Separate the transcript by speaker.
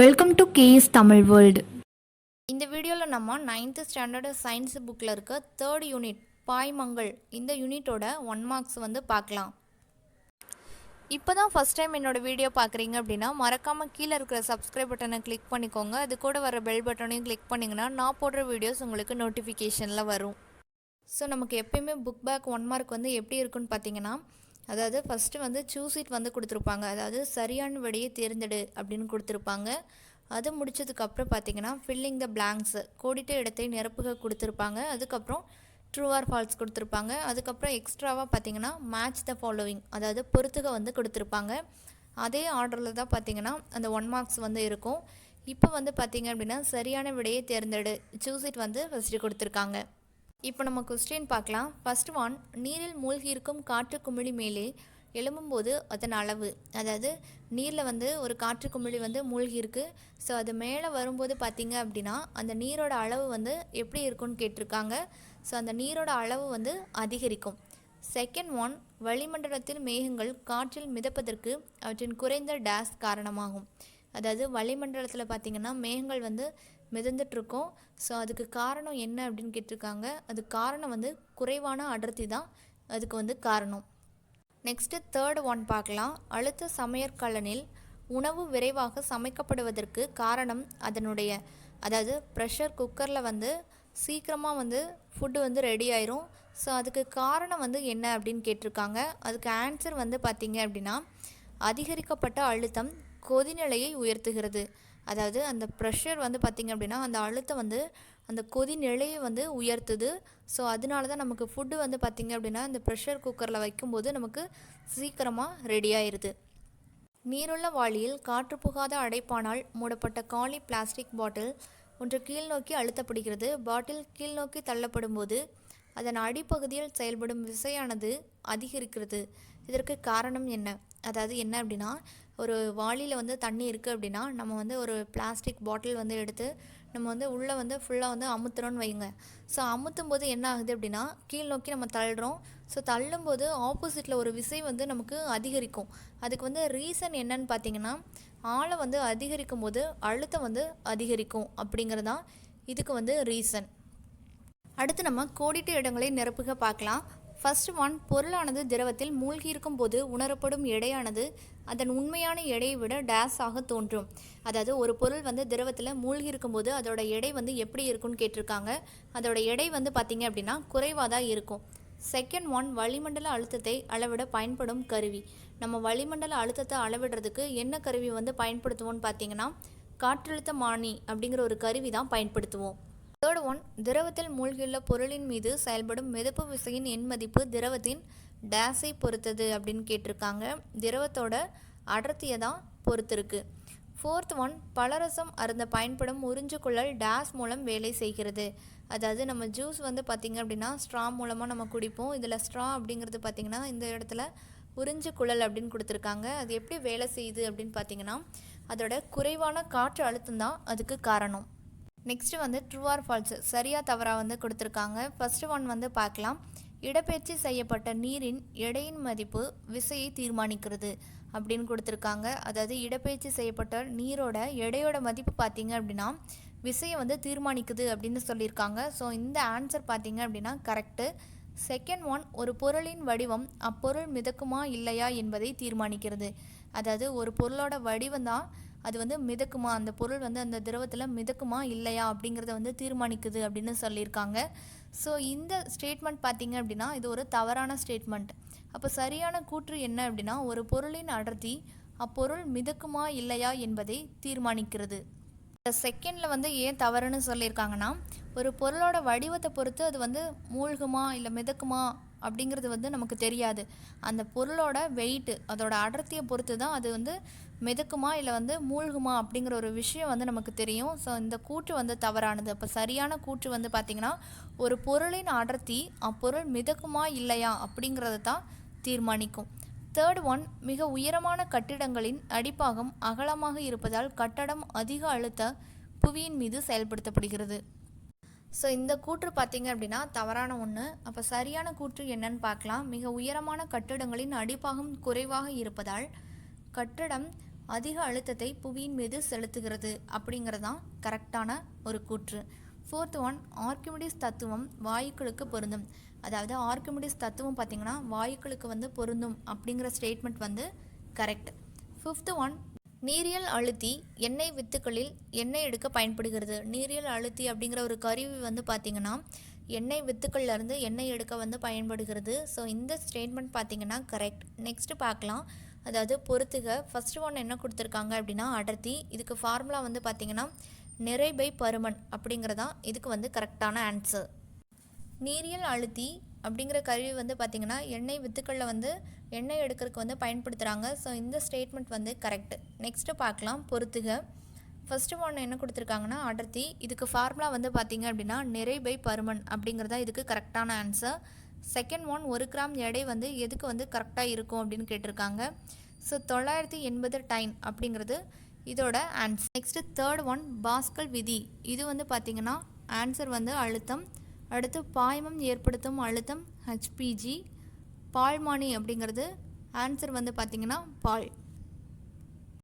Speaker 1: Welcome to KS Tamil world
Speaker 2: இந்த வீடியோவில் நம்ம நைன்த்து ஸ்டாண்டர்டு சயின்ஸ் புக்கில் இருக்க தேர்ட் யூனிட் பாய்மங்கள் இந்த யூனிட்டோட ஒன் மார்க்ஸ் வந்து பார்க்கலாம். இப்போ தான் ஃபஸ்ட் டைம் என்னோட வீடியோ பார்க்குறீங்க அப்படின்னா மறக்காமல் கீழே இருக்கிற சப்ஸ்கிரைப் பட்டனை கிளிக் பண்ணிக்கோங்க. அது கூட வர பெல் பட்டனையும் கிளிக் பண்ணிங்கன்னா நான் போடுற வீடியோஸ் உங்களுக்கு நோட்டிஃபிகேஷனில் வரும். ஸோ நமக்கு எப்பயுமே புக் பேக் ஒன் மார்க் வந்து எப்படி இருக்குன்னு பார்த்தீங்கன்னா அதாவது ஃபஸ்ட்டு வந்து சூஸ் இட் வந்து கொடுத்துருப்பாங்க. அதாவது சரியான வழியை தேர்ந்தெடு அப்படின்னு கொடுத்துருப்பாங்க. அது முடிச்சதுக்கப்புறம் பார்த்தீங்கன்னா ஃபில்லிங் த பிளாங்க்ஸு கோடிட்ட இடத்தை நிரப்புக கொடுத்துருப்பாங்க. அதுக்கப்புறம் ட்ரூ ஆர் ஃபால்ஸ் கொடுத்துருப்பாங்க. அதுக்கப்புறம் எக்ஸ்ட்ராவாக பார்த்தீங்கன்னா மேட்ச் த ஃபாலோவிங் அதாவது பொறுத்துக வந்து கொடுத்துருப்பாங்க. அதே ஆர்டரில் தான் பார்த்தீங்கன்னா அந்த ஒன் மார்க்ஸ் வந்து இருக்கும். இப்போ வந்து பார்த்தீங்க அப்படின்னா சரியான விடையை தேர்ந்தெடு. சூஸ் இட் வந்து ஃபஸ்ட்டு கொடுத்துருக்காங்க. இப்போ நம்ம கொஸ்டின் பார்க்கலாம். ஃபஸ்ட் ஒன் நீரில் மூழ்கி இருக்கும் காற்று குமிழி மேலே எழும்பும்போது அதன் அளவு. அதாவது நீரில் வந்து ஒரு காற்று குமிழி வந்து மூழ்கியிருக்கு. ஸோ அது மேலே வரும்போது பார்த்திங்க அப்படின்னா அந்த நீரோட அளவு வந்து எப்படி இருக்கும்னு கேட்டிருக்காங்க. ஸோ அந்த நீரோட அளவு வந்து அதிகரிக்கும். செகண்ட் ஒன் வளிமண்டலத்தில் மேகங்கள் காற்றில் மிதப்பதற்கு அவற்றின் குறைந்த டேஸ் காரணமாகும். அதாவது வளிமண்டலத்தில் பார்த்திங்கன்னா மேகங்கள் வந்து மிதந்துட்டுருக்கோம் ஸோ அதுக்கு காரணம் என்ன அப்படின்னு கேட்டிருக்காங்க. அது காரணம் வந்து குறைவான அடர்த்தி தான். அதுக்கு வந்து காரணம். நெக்ஸ்ட்டு தேர்ட் ஒன் பார்க்கலாம். அழுத்த சமையற்கலனில் உணவு விரைவாக சமைக்கப்படுவதற்கு காரணம் அதனுடைய அதாவது ப்ரெஷர் குக்கரில் வந்து சீக்கிரமாக வந்து ஃபுட்டு வந்து ரெடி ஆயிரும். ஸோ அதுக்கு காரணம் வந்து என்ன அப்படின்னு கேட்டிருக்காங்க. அதுக்கு ஆன்சர் வந்து பார்த்திங்க அப்படின்னா அதிகரிக்கப்பட்ட அழுத்தம் கொதிநிலையை உயர்த்துகிறது. அதாவது அந்த ப்ரெஷர் வந்து பார்த்திங்க அப்படின்னா அந்த அழுத்தம் வந்து அந்த கொதி நிலையை வந்து உயர்த்துது. ஸோ அதனால தான் நமக்கு ஃபுட்டு வந்து பார்த்திங்க அப்படின்னா இந்த ப்ரெஷர் குக்கரில் வைக்கும்போது நமக்கு சீக்கிரமாக ரெடி ஆயிடுது நீருள்ள வாளியில் காற்று புகாத அடைப்பானால் மூடப்பட்ட காலி பிளாஸ்டிக் பாட்டில் ஒன்று கீழ்நோக்கி அழுத்தப்படுகிறது. பாட்டில் கீழ்நோக்கி தள்ளப்படும் போது அதன் அடிப்பகுதியில் செயல்படும் விசையானது அதிகரிக்கிறது. இதற்கு காரணம் என்ன? அதாவது என்ன அப்படின்னா ஒரு வாளியில் வந்து தண்ணி இருக்குது அப்படின்னா நம்ம வந்து ஒரு பிளாஸ்டிக் பாட்டில் வந்து எடுத்து நம்ம வந்து உள்ளே வந்து ஃபுல்லாக வந்து அமுத்துறோன்னு வைங்க ஸோ அமுத்தும் போது என்ன ஆகுது அப்படின்னா கீழ் நோக்கி நம்ம தள்ளுறோம். ஸோ தள்ளும்போது ஆப்போசிட்டில் ஒரு விசை வந்து நமக்கு அதிகரிக்கும். அதுக்கு வந்து ரீசன் என்னன்னு பார்த்தீங்கன்னா ஆழம் வந்து அதிகரிக்கும் போது அழுத்தம் வந்து அதிகரிக்கும் அப்படிங்கிறது தான் இதுக்கு வந்து ரீசன் அடுத்து நம்ம கோடிட்டு இடங்களை நிரப்புக பார்க்கலாம். ஃபர்ஸ்ட் ஒன் பொருளானது திரவத்தில் மூழ்கியிருக்கும் போது உணரப்படும் எடையானது அதன் உண்மையான எடையை விட டேஸ் ஆக தோன்றும். அதாவது ஒரு பொருள் வந்து திரவத்தில் மூழ்கி இருக்கும்போது அதோட எடை வந்து எப்படி இருக்கும்னு கேட்டிருக்காங்க. அதோட எடை வந்து பார்த்திங்க அப்படின்னா குறைவாக தான் இருக்கும். செகண்ட் ஒன் வளிமண்டல அழுத்தத்தை அளவிட பயன்படும் கருவி. நம்ம வளிமண்டல அழுத்தத்தை அளவிடுறதுக்கு என்ன கருவி வந்து பயன்படுத்துவோம்னு பார்த்தீங்கன்னா காற்றழுத்த மானி அப்படிங்கிற ஒரு கருவி தான் பயன்படுத்துவோம். தேர்ட் ஒன் திரவத்தில் மூழ்கியுள்ள பொருளின் மீது செயல்படும் மிதப்பு விசையின் எண் மதிப்பு திரவத்தின் டேஸை பொறுத்தது அப்படின்னு கேட்டிருக்காங்க. திரவத்தோட அடர்த்தியை தான் பொறுத்திருக்கு. ஃபோர்த் ஒன் பலரசம் அருந்த பயன்படும் உறிஞ்சுக்குழல் டேஸ் மூலம் வேலை செய்கிறது. அதாவது நம்ம ஜூஸ் வந்து பார்த்திங்க அப்படின்னா ஸ்ட்ரா மூலமாக நம்ம குடிப்போம். இதில் ஸ்ட்ரா அப்படிங்கிறது பார்த்திங்கன்னா இந்த இடத்துல உறிஞ்சு குழல் அப்படின்னு கொடுத்துருக்காங்க. அது எப்படி வேலை செய்யுது அப்படின்னு பார்த்தீங்கன்னா அதோட குறைவான காற்று அழுத்தம் தான் அதுக்கு காரணம். நெக்ஸ்ட்டு வந்து ட்ரூ ஆர் ஃபால்ஸ் சரியாக தவறாக வந்து கொடுத்துருக்காங்க. ஃபஸ்ட்டு ஒன் வந்து பார்க்கலாம். இடப்பெயர்ச்சி செய்யப்பட்ட நீரின் எடையின் மதிப்பு விசையை தீர்மானிக்கிறது அப்படின்னு கொடுத்துருக்காங்க. அதாவது இடப்பெயர்ச்சி செய்யப்பட்ட நீரோட எடையோட மதிப்பு பார்த்தீங்க அப்படின்னா விசையை வந்து தீர்மானிக்குது அப்படின்னு சொல்லியிருக்காங்க. ஸோ இந்த ஆன்சர் பார்த்தீங்க அப்படின்னா கரெக்டு செகண்ட் ஒன் ஒரு பொருளின் வடிவம் அப்பொருள் மிதக்குமா இல்லையா என்பதை தீர்மானிக்கிறது. அதாவது ஒரு பொருளோட வடிவம் தான் அது வந்து மிதக்குமா? அந்த பொருள் வந்து அந்த திரவத்தில் மிதக்குமா இல்லையா? அப்படிங்கிறத வந்து தீர்மானிக்குது அப்படின்னு சொல்லியிருக்காங்க. ஸோ இந்த ஸ்டேட்மெண்ட் பார்த்தீங்க அப்படின்னா இது ஒரு தவறான ஸ்டேட்மெண்ட் அப்போ சரியான கூற்று என்ன அப்படின்னா ஒரு பொருளின் அடர்த்தி அப்பொருள் மிதக்குமா இல்லையா என்பதை தீர்மானிக்கிறது. இந்த செகண்டில் வந்து ஏன் தவறுன்னு சொல்லியிருக்காங்கன்னா ஒரு பொருளோட வடிவத்தை பொறுத்து அது வந்து மூழ்குமா இல்லை மிதக்குமா அப்படிங்கிறது வந்து நமக்கு தெரியாது. அந்த பொருளோட வெயிட்டு அதோட அடர்த்தியை பொறுத்து தான் அது வந்து மிதக்குமா இல்லை வந்து மூழ்குமா அப்படிங்கிற ஒரு விஷயம் வந்து நமக்கு தெரியும். ஸோ இந்த கூற்று வந்து தவறானது. அப்போ சரியான கூற்று வந்து பார்த்திங்கன்னா ஒரு பொருளின் அடர்த்தி அப்பொருள் மிதக்குமா இல்லையா அப்படிங்கிறத தான் தீர்மானிக்கும். தேர்ட் ஒன் மிக உயரமான கட்டிடங்களின் அடிப்பாகம் அகலமாக இருப்பதால் கட்டடம் அதிக அழுத்த புவியின் மீது செயல்படுத்தப்படுகிறது. ஸோ இந்த கூற்று பார்த்தீங்க அப்படின்னா தவறான ஒன்று அப்போ சரியான கூற்று என்னன்னு பார்க்கலாம். மிக உயரமான கட்டிடங்களின் அடிப்பாகம் குறைவாக இருப்பதால் கட்டடம் அதிக அழுத்தத்தை புவியின் மீது செலுத்துகிறது அப்படிங்கிறது தான் கரெக்டான ஒரு கூற்று. ஃபோர்த் ஒன் ஆர்கிமிடிஸ் தத்துவம் வாயுக்களுக்கு பொருந்தும். அதாவது ஆர்கிமிடிஸ் தத்துவம் பார்த்திங்கன்னா வாயுக்களுக்கு வந்து பொருந்தும் அப்படிங்கிற ஸ்டேட்மெண்ட் வந்து கரெக்ட் ஃபிஃப்த்து ஒன் நீரியல் அழுத்தி எண்ணெய் வித்துக்களில் எண்ணெய் எடுக்க பயன்படுகிறது. நீரியல் அழுத்தி அப்படிங்கிற ஒரு கருவி வந்து பார்த்திங்கன்னா எண்ணெய் வித்துக்கள்லேருந்து எண்ணெய் எடுக்க வந்து பயன்படுகிறது. ஸோ இந்த ஸ்டேட்மெண்ட் பார்த்திங்கன்னா கரெக்ட் நெக்ஸ்ட்டு பார்க்கலாம் அதாவது பொறுத்துக. ஃபஸ்ட்டு ஒன் என்ன கொடுத்துருக்காங்க அப்படின்னா அடர்த்தி. இதுக்கு ஃபார்முலா வந்து பார்த்திங்கன்னா நிறை பை பருமன் அப்படிங்கிறதான் இதுக்கு வந்து கரெக்டான ஆன்சர் நீரியல் அழுத்தி அப்படிங்கிற கருவி வந்து பார்த்திங்கன்னா எண்ணெய் வித்துக்களில் வந்து எண்ணெய் எடுக்கிறதுக்கு வந்து பயன்படுத்துகிறாங்க ஸோ இந்த ஸ்டேட்மெண்ட் வந்து கரெக்ட் நெக்ஸ்ட்டு பார்க்கலாம். பொறுத்துக ஃபஸ்ட்டு ஒன்று என்ன கொடுத்துருக்காங்கன்னா அடர்த்தி. இதுக்கு ஃபார்முலா வந்து பார்த்திங்க அப்படின்னா நிறை பை பருமன் அப்படிங்கிறதா இதுக்கு கரெக்டான ஆன்சர் செகண்ட் ஒன் ஒரு கிராம் எடை வந்து எதுக்கு வந்து கரெக்டாக இருக்கும் அப்படின்னு கேட்டிருக்காங்க. ஸோ தொள்ளாயிரத்தி எண்பது டைன் அப்படிங்கிறது இதோட answer next third one Pascal விதி. இது வந்து பார்த்திங்கன்னா ஆன்சர் வந்து அழுத்தம். அடுத்து பாய்மம் ஏற்படுத்தும் அழுத்தம் ஹெச்பிஜி பால்மானி அப்படிங்கிறது ஆன்சர் வந்து பார்த்திங்கன்னா பால்.